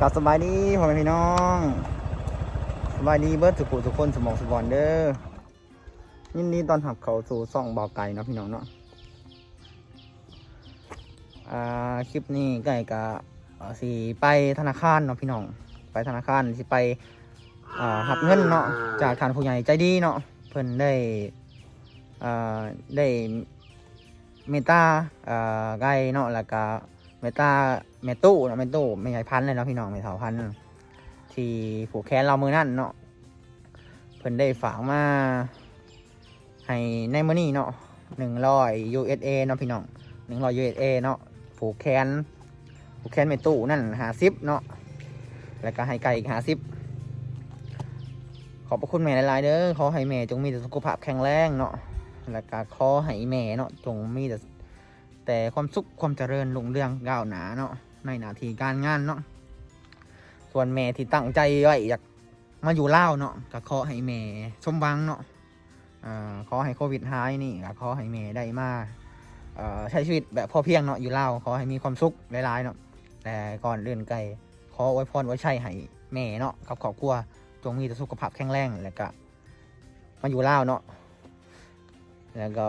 กับสบายดีพ่อแม่พี่น้องสบายดีเบิร์ดสุขุทุกคนสมองสมบอนเด้อยินดีตอนหับเขาสู่ซ่องบอไก่นะพี่น้องเนาะอ่าคลิปนี้ไก่กะสิไปธนาคารเนาะพี่น้องไปธนาคารสิไปอ่าหับเงินเนาะจากทานผู้ใหญ่ใจดีเนาะเพิ่นได้อ่าได้เมตตาอ่าไก่เนาะแล้วก็ เมตาเมตู้เนาะเมตู้ไม่ใช่พันเลยเนาะพี่น้องไม่เท่าพันที่ผูกแขนเรามือนั่นเนาะเพิ่นได้ฝากมาให้ในมือนี้เนาะหนึ่งร้อย USA เนาะพี่น้องหนึ่งร้อย USA เนาะผูกแขนผูกแขนเมตู้นั่นหาซิปเนาะแล้วก็ให้ไก่อีกหาซิปขอบพระคุณแม่หลายๆเด้อขอให้แม่จงมีแต่สุขภาพแข็งแรงเนาะแล้วก็ขอให้แม่เนาะจงมีแต่ แต่ความสุขความเจริญรุ่งเรืองก้าวหนาเนาะในหน้าที่การงานเนาะส่วนแม่ที่ตั้งใจไว้อยากมาอยู่เล่าเนาะก็ขอให้แม่สมวังเนาะอ่าขอให้โควิดหายนี่ก็ขอให้แม่ได้มาเอ่อใช้ชีวิตแบบพอเพียงเนาะอยู่เล่าขอให้มีความสุขหลายๆเนาะแต่ก่อนเลื่อนไกลขอไว้พรไว้ใช้ให้แม่เนาะกับครอบครัวจงมีแต่สุขภาพแข็งแรงแล้วก็มาอยู่เล่าเนาะแล้วก็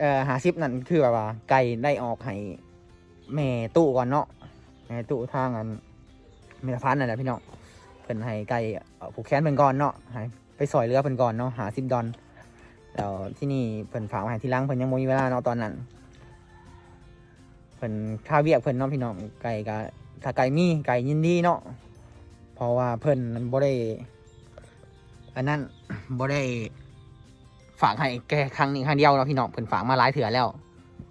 เอ่อหาซิปนั่นคือแบบว่า ไก่ได้ออกให้แม่ตู้ก่อนเนาะแม่ตู้ทางอันเมลพันนั่นแหละพี่น้องเพิ่นให้ไก่ผูกแขนเพิ่นก่อนเนาะให้ไปสอยเรือเพิ่นก่อนเนาะหาซิปดอนแล้วที่นี่เพิ่นฝากมาให้ที่ล้างเพิ่นยังบ่มีเวลาเนาะตอนนั้นเพิ่นค่าเวียกเพิ่นเนาะพี่น้องไก่ก็ถ้าไก่มีไก่ยินดีเนาะเพราะว่าเพิ่นมันบ่ได้อันนั้นบ่ได้ ฝากให้แกครั้งนี้ครั้งเดียวเราะพี่น้องเพิ่นฝากมาหลายเถื่อแล้ว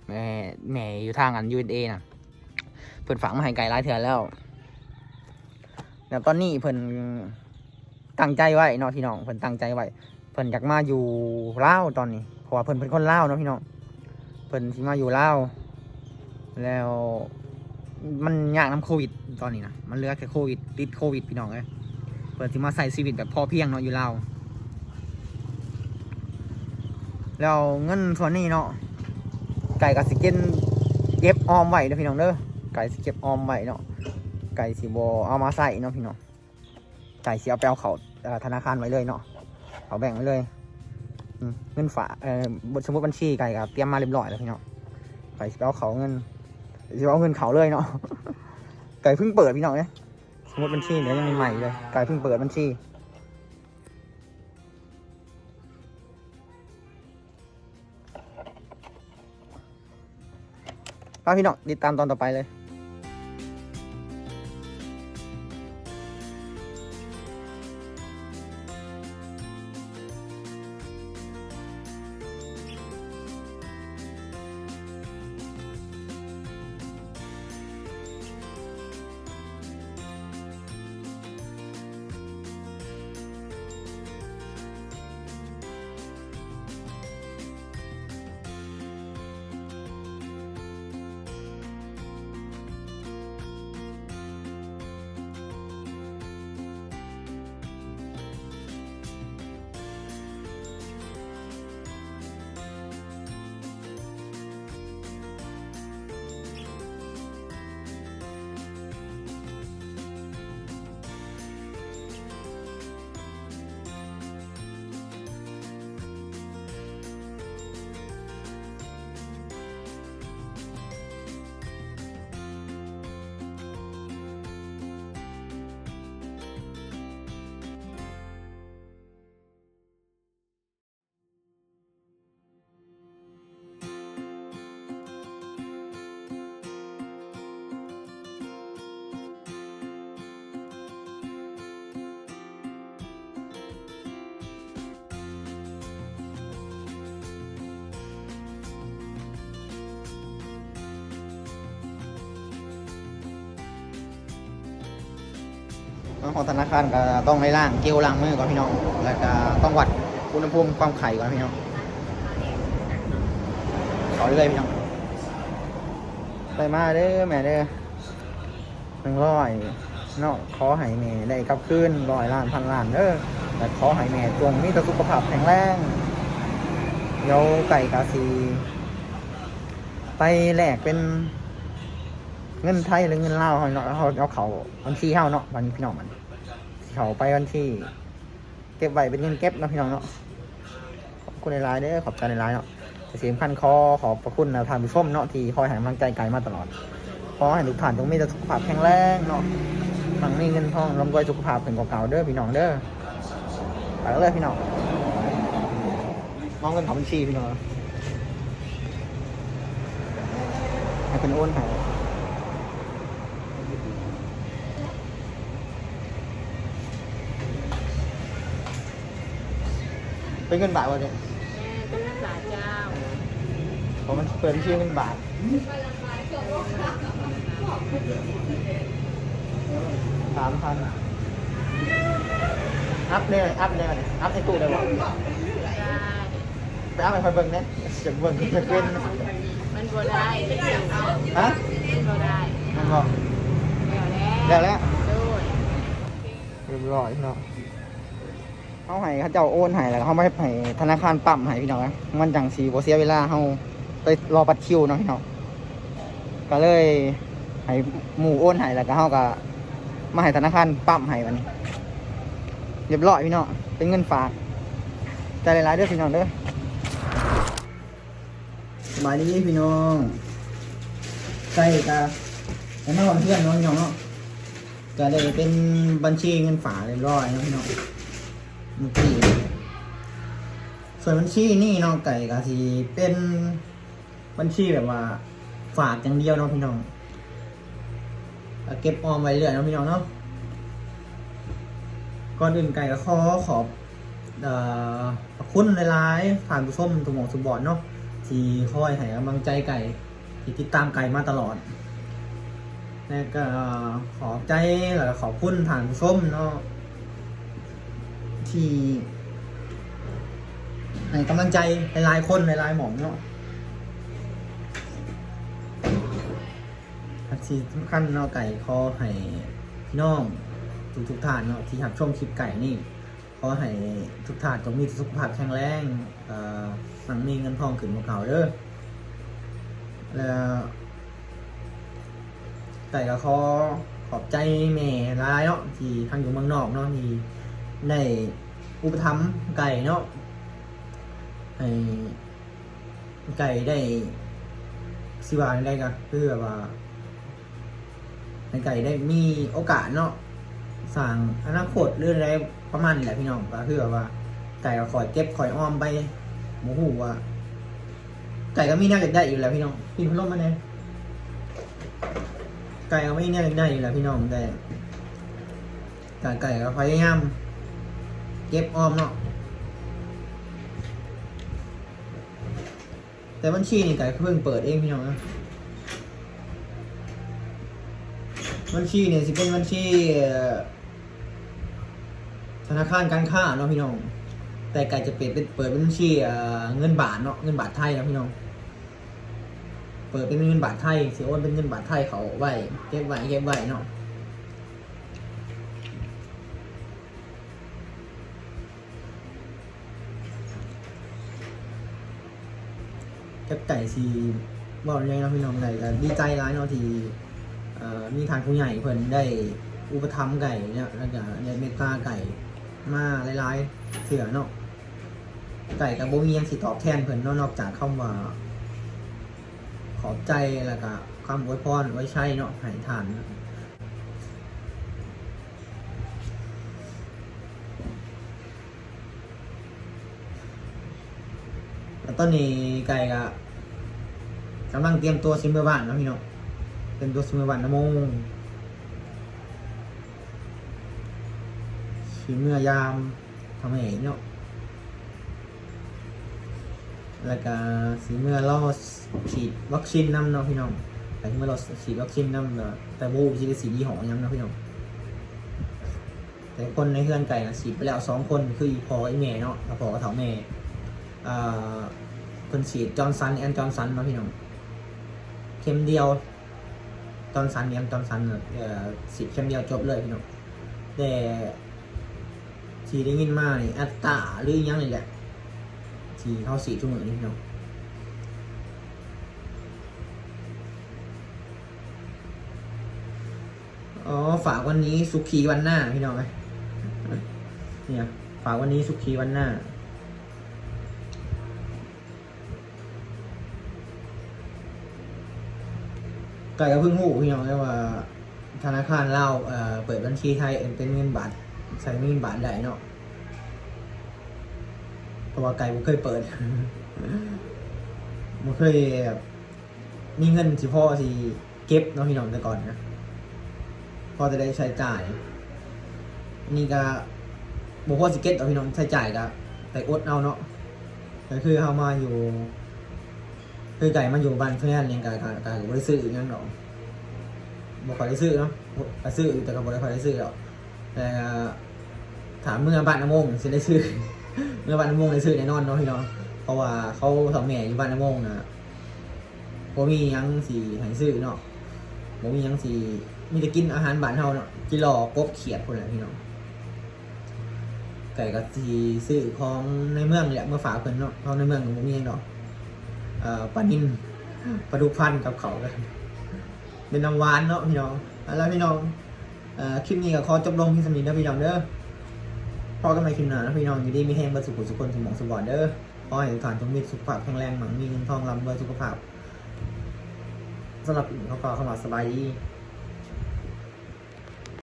แม่แม่อยู่ทางอัน USA นะเพิ่นฝากมาให้ไกลหลายเถื่อแล้วแล้วตอนนี้เพิ่นตั้งใจไว้เนาะพี่น้องเพิ่นตั้งใจไว้เพิ่นอยากมาอยู่ลาวตอนนี้เพราะว่าเพิ่นเป็นคนลาวเนาะพี่น้องเพิ่นสิมาอยู่ลาวแล้วมันยากน้ำโควิดตอนนี้นะมันเหลือแค่โควิดติดโควิดพี่น้องเอ้ยเพิ่นสิมาใส่ชีวิตแบบพอเพียงเนาะอยู่ลาว แล้วเงินส่วนนี้เนาะไก่กับสิเก็นเก็บออมไว้เด้อพี่น้องเด้อไก่สิเก็บออมไว้เนาะไก่สิบเอามาใส่เนาะพี่น้องไก่สิเอาไปเอาเขาธนาคารไว้เลยเนาะเอาแบ่งไว้เลยเงินฝากเอ่อบทสมมติบัญชีไก่กับเตรียมมาเรียบร้อยแล้วพี่น้องไก่สิเอาเขาเงินสิเอาเงินเขาเลยเนาะไก่เพิ่งเปิดพี่น้องเนี่ยสมมติบัญชีเดี๋ยวยังใหม่เลยไก่เพิ่งเปิดบัญชี พาพี่น้องติดตามตอนต่อไปเลย ของธนาคารก็ต้องไล่ล่างเกลียวล้างมือก่อนพี่น้อง แล้วก็ต้องวัดอุณหภูมิความไข่ก่อนพี่น้องขอเลยพี่น้องไปมาเด้อแม่เด้อหนึ่งร้อยเนาะขอให้แม่ได้กลับคืนร้อยล้านพันล้านเด้อแต่ขอให้แม่จงมีแต่สุขภาพแข็งแรงเดี๋ยวไก่กาซี ไปแหลกเป็น เงินไทยหรือเงินลาวเขาเนาะเขาเอาเขาบัญชีเฮาเนาะบัญพี่น้องมัน เขาไปบัญชีเก็บไว้เป็นเงินเก็บเนาะพี่น้องเนาะขอบคุณในไลน์เด้อขอบใจในไลน์เนาะแต่สิ่งสำคัญขอขอบพระคุณนะทานผู้ชมเนาะที่คอยให้กำลังใจไกลมาตลอดขอให้ทุกท่านจงมีแต่สุขภาพแข็งแรงเนาะหลังมีเงินทองร่ำรวยสุขภาพเป็นกว่าเก่าเด้อพี่น้องเด้อไปเลยพี่น้องมองเงินเขาบัญชีพี่น้องให้เป็นโอนให้ เป็นเงินบาทวะเนี่ยแม่เป็นนักษาเจ้าผมมันเปิดชื่อเงินบาทสามพันอัพเลยอัพเลยอัพในตู้ได้บ่ได้ไปอัพไปคอยเบิ่งเนี่ยจะเบิ่งจะเป็นมันบ่ได้เป็นเรื่องเอาฮะมันบ่ได้มันบอกแล้วแหละแล้วแล้วด้วยเรียบร้อยพี่น้อง เขาให้เขาเจ้าโอนให้แล้วเขาไม่ให้ธนาคารปั๊มให้พี่น้องนะมันจังสีโบเสียเวลาเขาไปรอบัตรคิวเนาะพี่น้องก็เลยให้หมู่โอนให้แล้วก็เขาก็มาให้ธนาคารปั๊มให้วันนี้เรียบร้อยพี่น้องเป็นเงินฝากใจหลายๆเด้อพี่น้องเด้อสบายดีพี่น้องใส่กะแล้วนอนเพื่อนเน้องพี่น้องเนาะก็เลยเป็นบัญชีเงินฝากเรียบร้อยนะพี่น้อง มื่อกี้ส่วนบัญชีนี่น้องไก่ก็สิเป็นบัญชีแบบว่า ฝากอย่างเดียวเนาะพี่น้องเก็บออมไว้เรื่อยเนาะพี่น้องเนาะก่อนอื่นไก่ก็ขอขอบขอบคุณหลายๆผ่านผู้ชมทุกหมองสุบอดเนาะที่คอยให้กำลังใจไก่ที่ติดตามไก่มาตลอดแล้วก็ขอบใจแล้วก็ขอบคุณฐานผู้ชมเนาะ ที่ให้กำลังใจหลายๆคนหลายๆหมองเนาะอันที่สำคัญเนาะไก่ขอให้พี่น้องทุกทุกท่านเนาะที่หับชมคลิปไก่นี่ขอให้ทุกท่านจงมีสุขภาพแข็งแรงเอ่อมันมีเงินทองขึ้นกว่าเก่าเด้อแล้วแต่ก็ขอขอบใจแม่ร้ายเนาะที่ทางอยู่เมืองนอกเนาะที่ ได้อุปถัมภ์ไก่เนาะให้ไก่ได้สิวาได้ก็คือแบบว่าไก่ได้มีโอกาสเนาะสั่งอนาคตเรื่องอะไรประมาณนี้แหละพี่น้องก็คือว่า ไก่ก็คอยเก็บคอยอ้อมไปหมูหูว่าไก่ก็มีน่าจะได้อยู่แล้วพี่น้องพี่พลมมาเนี่ยไก่ก็ไม่เนี่ยได้อยู่แล้วพี่น้องแต่ไก่ไก่ก็พยายาม เก็บออมเนาะแต่บัญชีนี่ไก่เพิ่งเปิดเองพี่น้องนะบัญชีเนี่ยสิเป็นบัญชีธนาคารการค้าเนาะพี่น้อง แต่ไก่จะเปิดเป็นเปิดเป็นบัญชีเงินบาทเนาะเงินบาทไทยนะพี่น้อง เปิดเป็นเงินบาทไทยสิโอนเป็นเงินบาทไทยเขาไว้เก็บไว้เก็บไว้เนาะ เอฟไก่ซีบอกเลยนะพี่น้องไก่ก็ดีใจร้ายเนาะที่มีทางผู้ใหญ่เพิ่นได้อุปถัมภ์ไก่เนี่ยแล้วก็ได้เมตตาไก่มาหลายๆเสือเนาะไก่กับโบมียังสิตอบแทนเพิ่นนาะนอกจากคำว่า ขอบใจแล้วก็คำอวยพรไว้ใช้เนาะให้ทานแล้ว ตอนนี้ไก่ก็กำลังเตรียมตัวซิมเบอร์บ้านนะพี่เนาะเตรียมตัวซิมเบอร์บ้านนะโมงชิเมื่อยามทำให้เนาะแล้วก็สีเมื่อเราฉีดวัคซีนน้ำเนาะพี่น้องแต่เมื่อเราฉีดวัคซีนน้ำเนาะแต่บูฉีดสียี่ห้อยังเนาะพี่น้อง แต่คนในเพื่อนไก่นะฉีดไปแล้วสองคนคืออีพอไอแม่เนาะแล้วพอกับเถาแม่อ่า คนฉีดจอร์นสันแอนจอร์นสันนาะพี่น้องเข็มเดียวจอร์นสันแอนจอร์นสันเอ่อฉีดเข็มเดียวจบเลยพี่น้องแต่ที่ได้ยินมานี่อัตตาหรือยังนี่แหละที่เข้าสี่ชั่วโมงนี้พี่น้องอ๋อฝากวันนี้สุขีวันหน้าพี่น้องไหมเนี่ยฝากวันนี้สุขีวันหน้า ไก่ก็เพิ่งหูพี่น้องได้ว่า ธนาคารเราวเอ่อเปิดบัญชีไทยเอ็นเป็นเงินบาทใช้เงินบาทได้เนาะเพราะว่าไก่ผมเคยเปิดผมเคยแบบมีเงินสิพ่อสิเก็บเนาะพี่น้องแต่ก่อนนะพอจะได้ใช้จ่าย นี่ก็บอกว่าสิเก็ตเอาพี่น้องใช้จ่ายก็ไปอดเอาเนาะก็คือเอามาอยู่ คือไก่มาอยู่บ้านเพื่อนเลี้ยงไก่ไก่ไก่ก็บ่ได้ซื้ออีกอย่างดอกบ่ค่อได้ซื้อเนาะบ่ก็ซื้อแต่ก็บ่ได้ค่อได้ซื้อหรอกแต่ถามเมื่อบ้านน้ำมงสิได้ซื้อเมื่อบ้านน้ำมงได้ซื้อแน่นอนเนาะพี่น้องเพราะว่าเขาสองแม่อยู่บ้านน้ำมงนะบ่มียังสิให้ซื้อเนาะบ่มียังสิมีแต่กินอาหารบ้านเฮาเนาะจิหลอกบเขียดพุ่นแหละพี่น้องไก่ก็สิซื้อของในเมืองนี่แหละเมื่อฝากเพิ่นเนาะเพราะในเมืองก็บ่มีหยังเอ่อ ปลานินปลาดุกพันกับเขากันเป็นน้ำหวานเนาะพี่น้องแล้วพี่น้องอคลิปนี้ก็ขอจบลงที่สำนีนะพี่น้องเด้อพอกันใหม่คลิปหน้านะพี่น้องอยู่ดีมีแห้งบรรสุขสุขคนสมองสมบัติเด้อขอให้ทุกท่านจงมีสุขภาพแข็งแรงหมั่งมีเงินทองร่ำรวยสุขภาพสำหรับอื่นเขาก็เข้ามาสบายดี